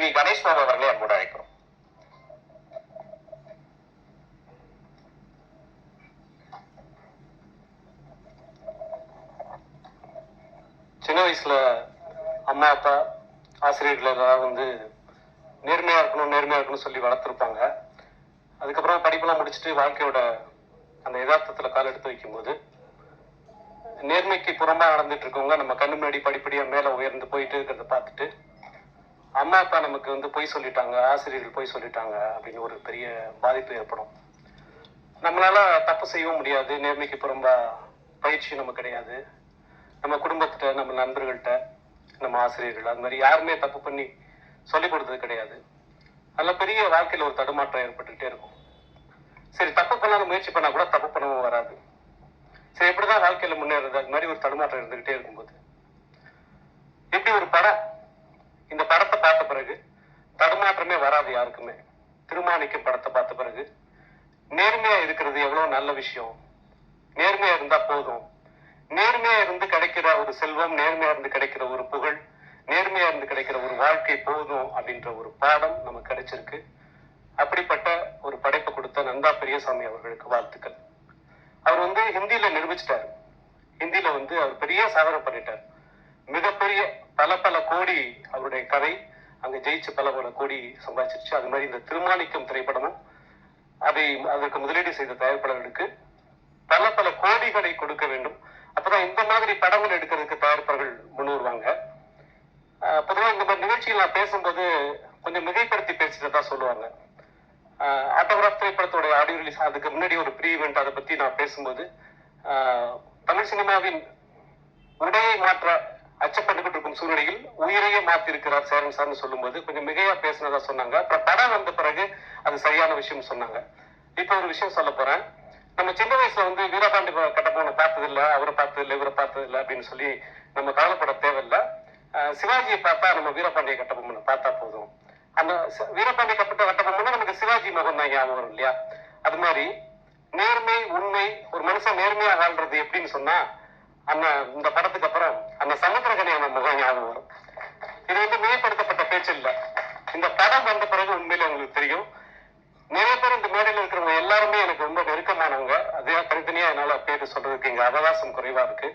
We கணேஷ்பாபு அவர்களை அன்போடு அழைக்கிறோம். சின்ன வயசுல அம்மா அப்பா ஆசிரியர்கள் எல்லாம் வந்து நேர்மையா இருக்கணும் நேர்மையா இருக்கணும்னு சொல்லி வளர்த்துருப்பாங்க. அதுக்கப்புறம் படிப்பெல்லாம் முடிச்சுட்டு வாழ்க்கையோட அந்த யதார்த்தத்துல கால் எடுத்து வைக்கும்போது நேர்மைக்கு புறமா நடந்துட்டு இருக்கவங்க நம்ம கண்ணு முன்னாடி படிப்படியா மேல உயர்ந்து போயிட்டு இருக்கிறத பார்த்துட்டு அம்மா அப்பா நமக்கு வந்து பொய் சொல்லிட்டாங்க ஆசிரியர்கள் பொய் சொல்லிட்டாங்க அப்படின்னு ஒரு பெரிய பாதிப்பு ஏற்படும். நம்மளால தப்பு செய்யவும் முடியாது நேர்மைக்கு புறம்பா பயிற்சி நமக்கு கிடையாது. நம்ம குடும்பத்திட்ட நம்ம நண்பர்கள்ட்ட நம்ம ஆசிரியர்கள் அது மாதிரி யாருமே தப்பு பண்ணி சொல்லிக் கொடுத்தது கிடையாது. அதில் பெரிய வாழ்க்கையில் ஒரு தடுமாற்றம் ஏற்பட்டுக்கிட்டே இருக்கும். சரி தப்பு பண்ணாலும் முயற்சி பண்ணா கூட தப்பு பண்ணவும் வராது. சரி எப்படிதான் வாழ்க்கையில முன்னேறது அது மாதிரி ஒரு தடுமாற்றம் இருந்துகிட்டே இருக்கும்போது. இப்படி ஒரு படம் பார்த்த பிறகு தடுமாற்றமே வராது யாருக்குமே. திருமாணிக்கம் படத்தை பார்த்த பிறகு நேர்மையா இருக்கிறது எவ்வளவு நல்ல விஷயம். நேர்மையா இருந்தா போதும். நேர்மையா இருந்து கிடைக்கிற ஒரு செல்வம் நேர்மையா இருந்து கிடைக்கிற ஒரு புகழ் நேர்மையா இருந்து கிடைக்கிற ஒரு வாழ்க்கை போதும் அப்படின்ற ஒரு பாடம் நமக்கு கிடைச்சிருக்கு. அப்படிப்பட்ட ஒரு படைப்பு கொடுத்த நந்தா பெரியசாமி அவர்களுக்கு வாழ்த்துக்கள். அவர் வந்து ஹிந்தியில நிரூபிச்சிட்டாரு. ஹிந்தியில வந்து அவர் பெரிய சாதனை பண்ணிட்டார். மிகப்பெரிய பல பல கோடி அவருடைய கதை அங்க ஜெயிச்சு பல பல கோடி சம்பாதிச்சிருச்சு. அது மாதிரி இந்த திருமாணிக்கம் திரைப்படமும் அதை அதற்கு முதலீடு செய்த தயாரிப்பாளர்களுக்கு பல பல கோடிகளை கொடுக்க வேண்டும். அப்பதான் இந்த மாதிரி படங்கள் எடுக்கிறதுக்கு தயாரிப்பாளர்கள் முன் வருவாங்க. ஆஹ் இந்த மாதிரி நிகழ்ச்சியில் நான் பேசும்போது கொஞ்சம் மிகைப்படுத்தி பேசிட்டு தான் சொல்லுவாங்க ஆட்டோகிராஃப் திரைப்படத்தோட ஆடியோ ரிலீஸ் அதுக்கு முன்னாடி ஒரு ப்ரீ இவெண்ட் அதை பத்தி நான் பேசும்போது தமிழ் சினிமாவின் உடையை மாற்ற அச்சப்பட்டுக்கிட்டு இருக்கும் சூழ்நிலையில் உயிரையே மாத்தி இருக்கிறார் சேரன் சார்னு சொல்லும்போது கொஞ்சம் மிகையா பேசினதா சொன்னாங்க. அப்புறம் படம் வந்த பிறகு அது சரியான விஷயம் சொன்னாங்க. இப்ப ஒரு விஷயம் சொல்ல போறேன். நம்ம சின்ன வயசுல வந்து வீரபாண்டி கட்டபொம்மனை பார்த்தது இல்ல அவரை பார்த்தது இல்ல இவரை பார்த்தது இல்ல அப்படின்னு சொல்லி நம்ம கவலைப்பட தேவையில்லை. சிவாஜியை பார்த்தா நம்ம வீரபாண்டிய கட்டபொம்மனை பார்த்தா போதும். அந்த வீரபாண்டிய கப்பட்ட கட்டபொம்மனா நமக்கு சிவாஜி முகம் தான் ஞாபகம் வரும் இல்லையா? அது மாதிரி நேர்மை உண்மை ஒரு மனுஷன் நேர்மையா ஆள்றது எப்படின்னு சொன்னா அந்த இந்த படத்துக்கு அப்புறம் அந்த சமுத்திரகனியான முகம் ஞாபகம் வரும். இது வந்து மேம்படுத்தப்பட்ட பேச்சு இல்ல. இந்த படம் வந்த பிறகு உண்மையில உங்களுக்கு தெரியும். நிறைய பேர் இந்த மேடையில் இருக்கிறவங்க எல்லாருமே எனக்கு ரொம்ப நெருக்கமானவங்க. அதே தனித்தனியா என்னால பேர் சொல்றதுக்கு இங்க அவகாசம் குறைவா இருக்கு.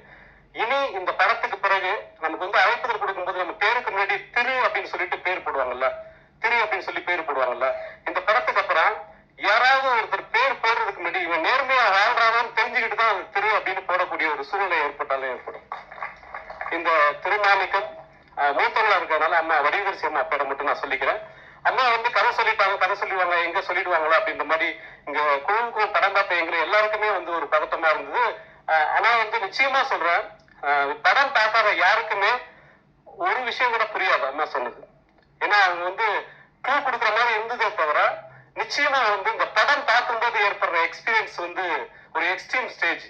இனி இந்த படத்துக்கு பிறகு நமக்கு வந்து அழைப்புதல் கொடுக்கும்போது நம்ம பேருக்கு முன்னாடி திரு அப்படின்னு சொல்லிட்டு பேர் போடுவாங்கல்ல திரு அப்படின்னு சொல்லி பேர் போடுவாங்கல்ல இந்த படத்துக்கு அப்புறம் யாராவது ஒருத்தர் பேர் போடுறதுக்கு முன்னாடி இவன் நேர்மையா வாழ்றானான்னு தெரிஞ்சுக்கிட்டு தான் அது திரு அப்படின்னு போடக்கூடிய ஒரு சூழ்நிலை ஏற்பட்டாலும் ஏற்படும். இந்த திருமாணிக்கம் அஹ், மூத்தவங்களா இருக்கிறதுனால அம்மா வடிவரிசி அம்மா பேரை மட்டும் நான் சொல்லிக்கிறேன். அம்மா வந்து கதை சொல்லிட்டாங்க கதை சொல்லிடுவாங்க எங்க சொல்லிடுவாங்களா அப்படின்ற மாதிரி இங்க குழுவுக்கும் படம் பார்த்த எல்லாருக்குமே வந்து ஒரு பதட்டமா இருந்தது. ஆனா வந்து நிச்சயமா சொல்றேன் படம் பார்க்காத யாருக்குமே ஒரு விஷயம் கூட புரியாது அம்மா சொன்னது. ஏன்னா அவங்க வந்து க்ளூ கொடுக்குற மாதிரி இருந்ததே தவிர நிச்சயமா வந்து இந்த படம் பார்க்கும்போது ஏற்படுற எக்ஸ்பீரியன்ஸ் வந்து ஒரு எக்ஸ்ட்ரீம் ஸ்டேஜ்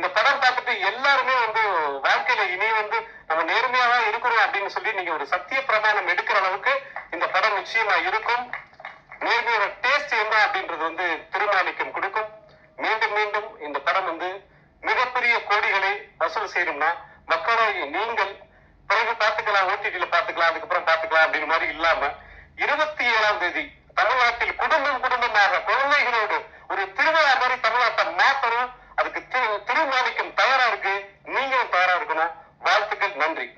இந்த படம் பார்த்துட்டு எல்லாருமே வந்து வாழ்க்கையில இனி வந்து நம்ம நேர்மையாக இருக்கிறோம் அப்படின்னு சொல்லி நீங்க ஒரு சத்திய பிரமாணம் எடுக்கிற அளவுக்கு இந்த படம் நிச்சயமா இருக்கும். நேர்மையோட டேஸ்ட் என்ன அப்படின்றது வந்து திருமாணிக்கம் கொடுக்கும். மீண்டும் மீண்டும் இந்த படம் வந்து மிகப்பெரிய கோடிகளை வசூல் செய்யணும்னா மக்களாகிய நீங்கள் பிறகு பார்த்துக்கலாம் ஓடிடியில பார்த்துக்கலாம் அதுக்கப்புறம் பார்த்துக்கலாம் அப்படின்னு மாதிரி இல்லாம இருபத்தி ஏழாம் தேதி தமிழ்நாட்டில் குடும்பம் குடும்பமாக குழந்தைகளோடு ஒரு திருவிழா மாதிரி தமிழ்நாட்டை மாத்தணும். திரு திருமாணிக்கம் தயாரா இருக்கு. நீங்களும் தயாரா இருக்கணும். வாழ்த்துக்கள் நன்றி.